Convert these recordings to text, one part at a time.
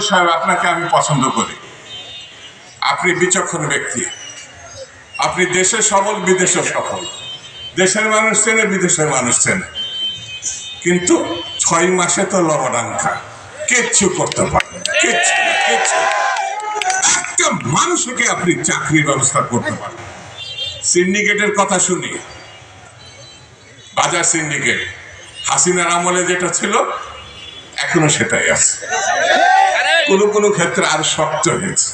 সাহেব, আপনাকে আমি পছন্দ করি। আপনি বিচক্ষণ ব্যক্তি। আপনি দেশে সফল বিদেশে সফল। দেশের মানুষ চেনে, বিদেশের মানুষ চেনে। কিন্তু ছয় মাসে তো লবডাঙ্কা কিচ্ছু করতে পারেন মানুষকে আপনি চাকরির ব্যবস্থা করতে পারেন। সিন্ডিকেটের কথা শুনি। বাজার সিন্ডিকেট। হাসিনার আমলে যেটা ছিল, এখনও সেটাই আছে। কোনো কোনো ক্ষেত্রে আর শক্ত হয়েছে।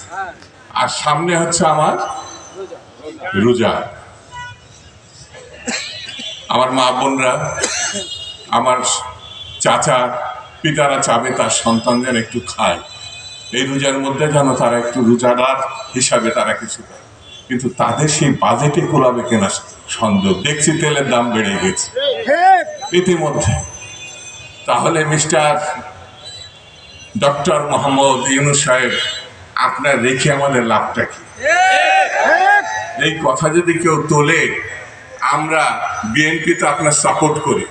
আর সামনে হচ্ছে আমার রোজা। আমার মা বোনরা আমার চাচা পিতারা চাবে তার সন্তান যেন একটু খায়। এই রোজার মধ্যে যেন তারা একটু রোজাদার হিসাবে তারা কিছু পায় কিন্তু তাদের সেই বাজেটে কোলাবে কেনা সন্দেহ। দেখছি তেলের দাম বেড়ে গেছে। ইতিমধ্যে। তাহলে মিস্টার ডক্টর মোহাম্মদ ইউনুস সাহেব, আপনার রেখে আমাদের লাভটা কি? এই কথা যদি কেউ তোলে, আমরা বিএনপি তো আপনার সাপোর্ট করি।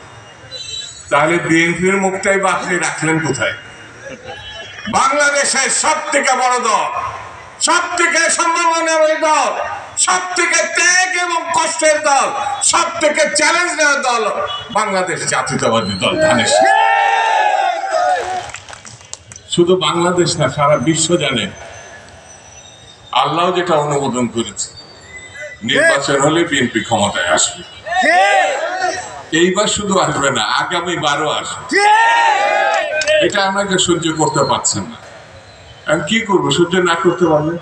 তাহলে বিএনপির মুখটাই বা আপনি রাখলেন কোথায়? বাংলাদেশের সব থেকে বড় দল সব থেকে সম্ভাবনার দল সব থেকে ত্যাগ এবং কষ্টের দল সব থেকে চ্যালেঞ্জ নেওয়ার দল বাংলাদেশ জাতীয়তাবাদী দল, ধানের। শুধু বাংলাদেশ না, সারা বিশ্ব জানে। আল্লাহ যেটা অনুমোদন করেছে, নির্বাচন হলে বিএনপি ক্ষমতায় আসবে। এইবার শুধু আসবে না, আগামী বারো আসবে। এটা আমাকে সহ্য করতে পারছেন না। কি করব, সহ্য না করতে পারলে?